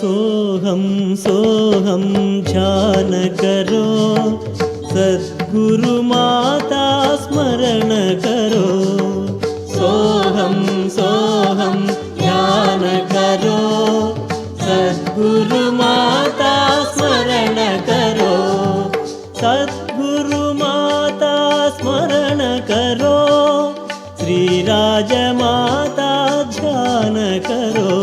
सोहम सोहम ध्यान करो। सद्गुरुमाता स्मरण करो। सोऽहं सोऽहं ध्यान करो। सद्गुरुमाता स्मरण करो। सद्गुरुमाता स्मरण करो। श्रीराजमाता ध्यान करो।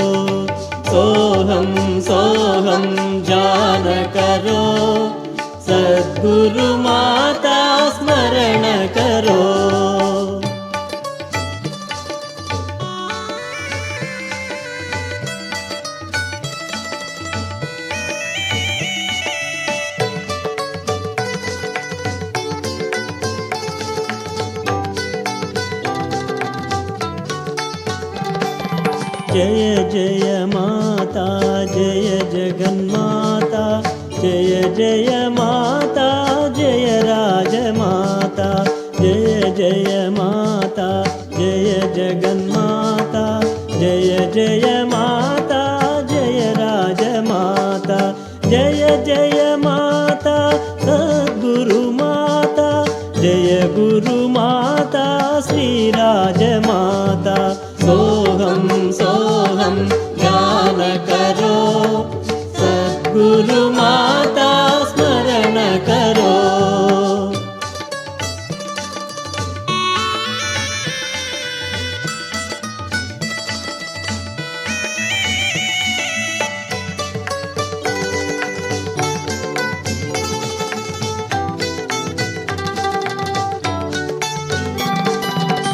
सोऽहं सोऽहं जान करो सद्गुरुमाता स्मरण करो जय जय माता जय जगन्माता जय जय माता जय राजमाता जय जय माता जय जगन्माता जय जय माता जय राजमाता जय जय माता सद्गुरुमाता जय गुरुमाता श्रीराजमाता सोऽहं सोऽहं ज्ञान करो सद्गुरुमाता